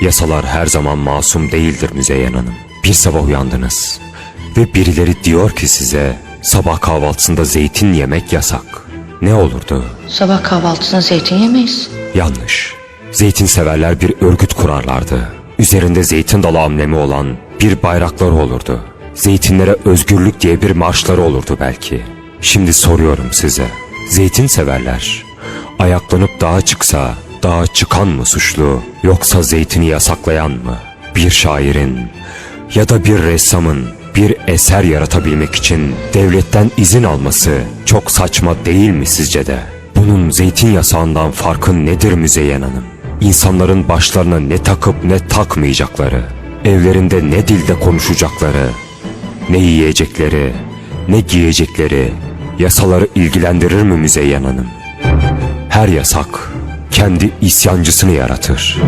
Yasalar her zaman masum değildir Müzeyyen Hanım. Bir sabah uyandınız ve birileri diyor ki size sabah kahvaltısında zeytin yemek yasak. Ne olurdu? Sabah kahvaltısına zeytin yemeyiz. Yanlış. Zeytin severler bir örgüt kurarlardı. Üzerinde zeytin dalı amblemi olan bir bayrakları olurdu. Zeytinlere özgürlük diye bir marşları olurdu belki. Şimdi soruyorum size. Zeytin severler. Ayaklanıp dağa çıksa dağa çıkan mı suçlu yoksa zeytini yasaklayan mı? Bir şairin ya da bir ressamın bir eser yaratabilmek için devletten izin alması çok saçma değil mi sizce de? Bunun zeytin yasağından farkı nedir Müzeyyen Hanım? İnsanların başlarına ne takıp ne takmayacakları, evlerinde ne dilde konuşacakları, ne yiyecekleri, ne giyecekleri yasaları ilgilendirir mi Müzeyyen Hanım? Her yasak kendi isyancısını yaratır.